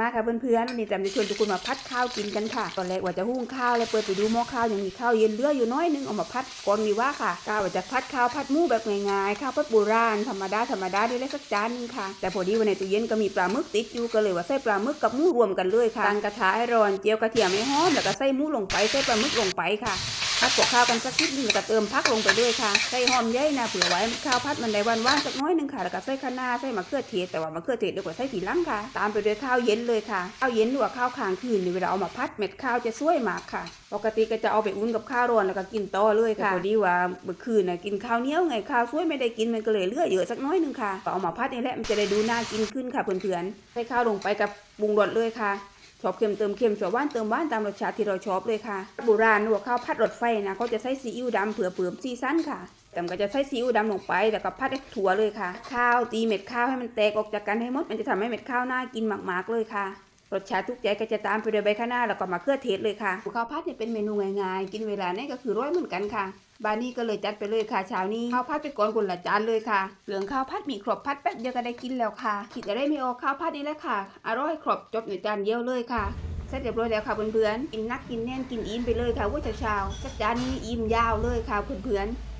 มาค่ะเพื่อนๆวันนี้จำจะชวนทุกคนมาพัดข้าวกินกันค่ะตอนแรกว่าจะหุงข้าวแล้วเปิดไปดูหม้อข้าวยังมีข้าวเย็นเหลืออยู่น้อยนึงเอามาพัดก่อนมีว่าค่ะกาว่าจะพัดข้าวพัดมูแบบง่ายๆข้าวพัดโบราณธรรมดาธรรมดาได้เลยสักจานนึงค่ะ แต่พอดีวันในตู้เย็นก็มีปลาหมึกติดอยู่ก็เลยว่าใส่ปลาหมึกกับมูรวมกันเลยค่ะตั้งกระทะให้ร้อนเจียวกระเทียมให้หอมแล้วก็ใส่มูลงไปใส่ปลาหมึกลงไปค่ะ พัดกข้าวกันสักนิดนึงแล้วก็เติมพักลงไปด้วยค่ะใส่หอมใหญ่นะเผื่อไว้ข้าวพัดมันได้วันว่านๆสักน้อยหนึงค่ะแล้วก็ใส่คะน้าใส่มะเขือเทศแต่ว่ามะเขือเทศดีกว่าใส่ทีลังค่ะ ตามไปด้วยข้าวเย็นเลยค่ะข้าวเย็นหรือว่าข้าวคางคืนนี่เวลาเอามาพัดเม็ดข้าวจะสวยมากค่ะ ปกติก็จะเอาไปอุ่นกับข้าวร้อนแล้วก็กินต่อเลยค่ะพอดีว่าเมื่อคืนน่ะกินข้าวเหนียวไงข้าวสวยไม่ได้กินมันก็เลยเลือดเยอะสักน้อยหนึงค่ะก็เอามาพัดนี่แหละมันจะได้ดูน่ากินขึ้นค่ะเพื่อนๆใส่ข้าวลงไปกับปรุงรสเลยค่ะ ชอบเค็มเติมเค็มชอบหวานเติมหวานตามรสชาติที่เราชอบเลยค่ะโบราณหัวข้าวผัดรถไฟนะเขาจะใส่ซีอิ๊วดำเผื่อเผื่อซีซั่นค่ะแต่ก็จะใส่ซีอิ๊วดำลงไปแล้วก็ผัดให้ถั่วเลยค่ะ ข้าวตีเม็ดข้าวให้มันแตกออกจากกันให้หมด มันจะทำให้เม็ดข้าวน่ากินมากๆเลยค่ะ รสชาติทุกใจก็จะตามไปด้วยใบคะน้าแล้วก็มะเขือเทศเลยค่ะข้าวพัดเนี่ยเป็นเมนูง่ายๆ กินเวลานี้ก็คือร้อยเหมือนกันค่ะ บานนี้ก็เลยจัดไปเลยค่ะเช้านี้ข้าวพัดไปก่อนคนละจานเลยค่ะ เหลืองข้าวพัดมีครบพัดแป๊บเดียวก็ได้กินแล้วค่ะคิดจะได้ไม่ออกข้าวพัดนี่แหละค่ะ อร่อยครบจบในจานเดียวเลยค่ะเสร็จเรียบร้อยแล้วค่ะเพื่อนๆกินนักกินแน่นกินอิ่มไปเลยค่ะว่าเช้าๆสักจานนี้อิ่มยาวเลยค่ะเพื่อนๆ